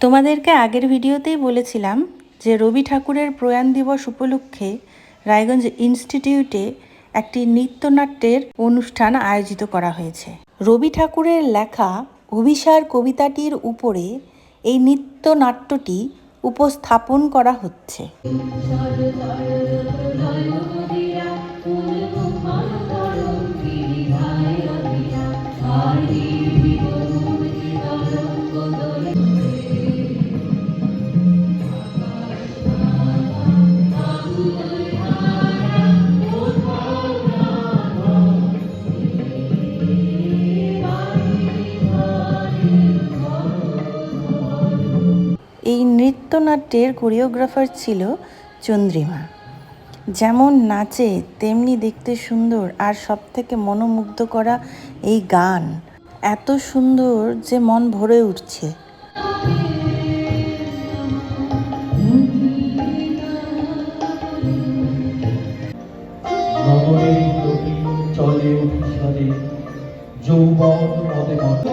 তোমাদেরকে আগের ভিডিওতেই বলেছিলাম যে রবি ঠাকুরের প্রয়াণ দিবস উপলক্ষে রায়গঞ্জ ইনস্টিটিউটে একটি নৃত্যনাট্যের অনুষ্ঠান আয়োজিত করা হয়েছে। রবি ঠাকুরের লেখা অভিসার কবিতাটির উপরে এই নৃত্যনাট্যটি উপস্থাপন করা হচ্ছে। এই নৃত্যনাট্যের কোরিওগ্রাফার ছিল চন্দ্রিমা। যেমন নাচে তেমনি দেখতে সুন্দর আর সব থেকে মনোমুগ্ধ করা এই গান। এত সুন্দর যে মন ভরে উঠছে। চলে অভিসারে যৌবন মদে মত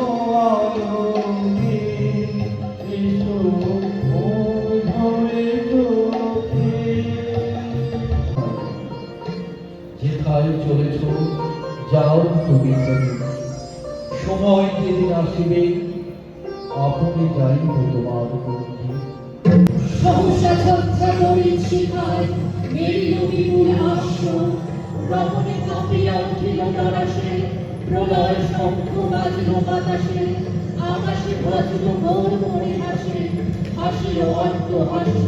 যাও তুমি চলে সময় যেদিন আসিবে আপনি যাইব তোমার বন্ধু আকাশে মনে হাসে হাস্য।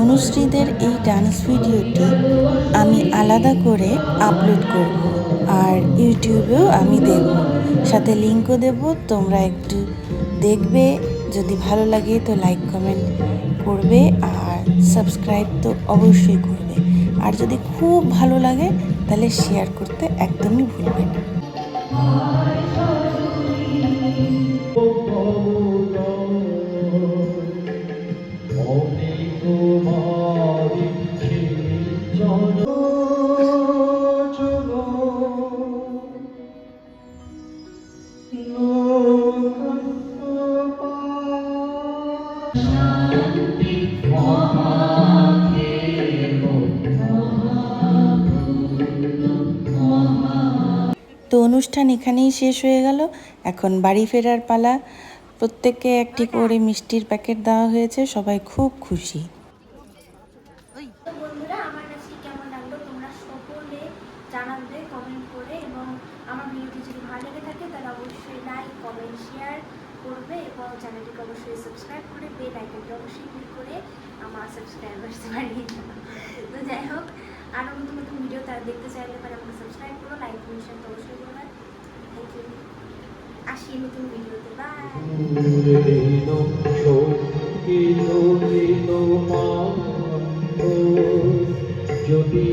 অনুশ্রীদের এই ডান্স ভিডিওটি আমি আলাদা করে আপলোড করব। আর ইউটিউবেও আমি দেব। সাথে লিঙ্কও দেব। তোমরা একটু দেখবে। যদি ভালো লাগে তো লাইক, কমেন্ট করবে। আর সাবস্ক্রাইব তো অবশ্যই করবে। আর যদি খুব ভালো লাগে তাহলে শেয়ার করতে একদমই ভুলবে না। তো অনুষ্ঠান এখানেই শেষ হয়ে গেল। এখন বাড়ি ফেরার পালা। প্রত্যেককে একটি করে মিষ্টির প্যাকেট দেওয়া হয়েছে। সবাই খুব খুশি। কমেন্ট করে। এবং আমার যদি ভালো লেগে থাকে, তাহলে অবশ্যই লাইক কমেন্ট শেয়ার করবে এবং চ্যানেলটিকে অবশ্যই সাবস্ক্রাইব করে বেল আইকনটি অবশ্যই ক্লিক করে আমার সাবস্ক্রাইবার্স বাড়িয়ে তো যাই হোক আরও নতুন নতুন ভিডিও তারা দেখতে চাইলে তারা আমাকে সাবস্ক্রাইব করো লাইক কমেন্ট তো অবশ্যই করবে থ্যাংক ইউ আসি নতুন ভিডিওতে বাই মানো যদি